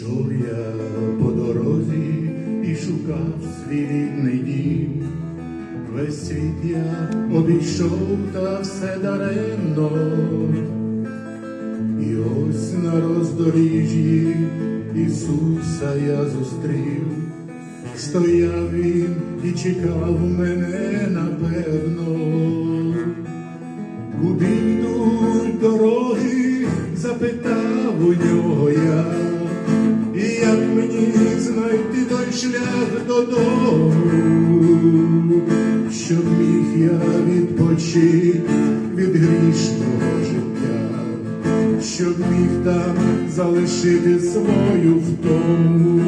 Йшов я по дорозі і шукав свій рідний дім, весь світ я обійшов та все даремно, і ось на роздоріжжі Ісуса я зустрів, стояв він і чекав мене напевно. Куди знайти той шлях додому, щоб міг я відпочити від грішного життя, щоб міг там залишити свою втому.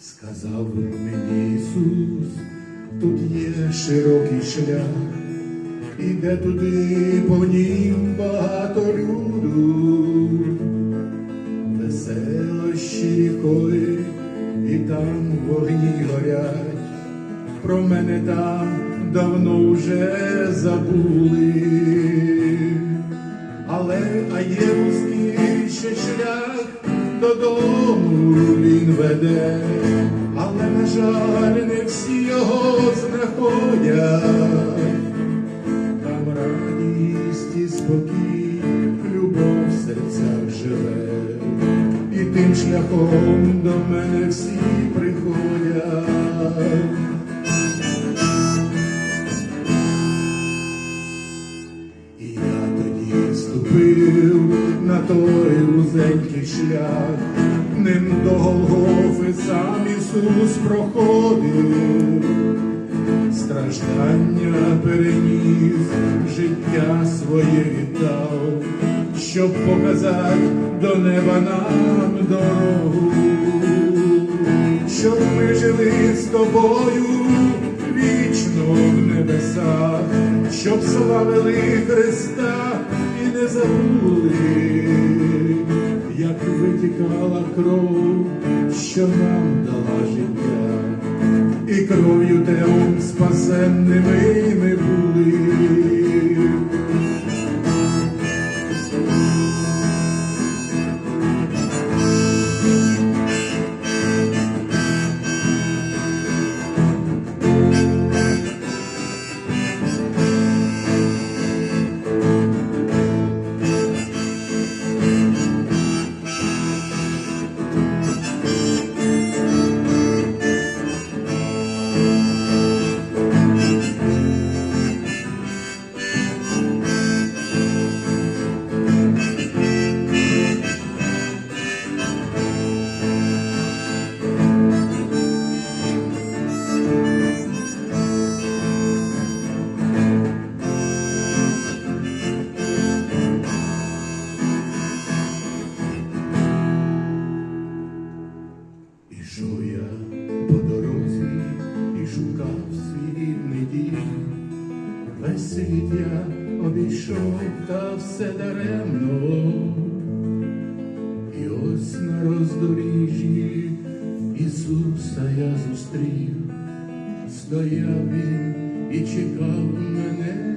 Сказав мені Ісус, тут є широкий шлях, іде туди по нім багато люду, веселощі рікою, і там вогні горять, про мене там давно вже забули, але а є вузький ще шлях додому він веде, але, на жаль, не всі його знаходять. Спокій, любов в серцях живе, і тим шляхом до мене всі приходять. І я тоді ступив на той вузенький шлях, ним до Голгофи сам Ісус проходив, страждання переніс, життя своє віддав, щоб показати до неба нам дорогу, щоб ми жили з тобою вічно в небесах, щоб славили Христа і не забули, як витікала кров, що нам дала життя, і кров'ю тем спасенними ми були. Ішов я по дорозі і шукав свій рідний дім. Весь світ я обійшов, та все даремно. І ось на роздоріжжі Ісуса я зустрів, стояв він і чекав мене